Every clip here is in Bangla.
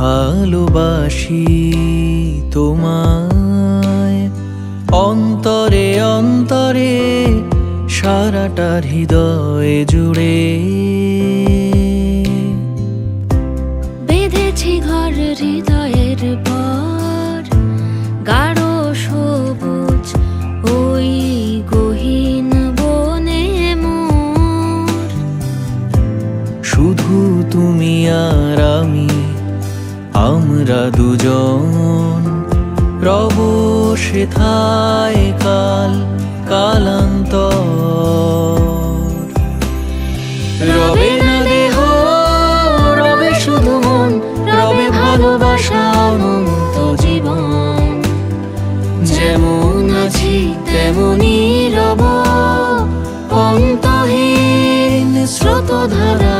ভালোবাসি তোমায়। অন্তরে অন্তরে সারাটা হৃদয় জুড়ে। বেঁধেছি ঘর হৃদয়ের পর গাঢ় সবুজ ওই গহীন বনে মোর। শুধু তুমি আর আমি আমরা দুজন রব সেথায় কাল কালান্তর। রবে না দেহ, রবে শুধু মন, রবে ভালোবাসা অনন্ত জীবন। যেমন আছি তেমনই রব, অন্তহীন স্রোতধারার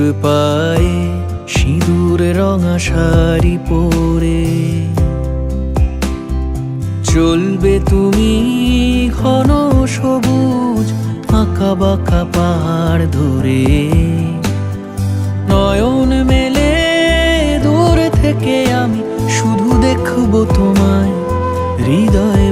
নুপুর পায়ে সিঁদুর রঙা শাড়ি পরে। চলবে তুমি ঘন সবুজ আঁকা বাঁকা পাহাড় ধরে। নয়ন মেলে দূর থেকে আমি শুধু দেখব তোমায়, হৃদয়ে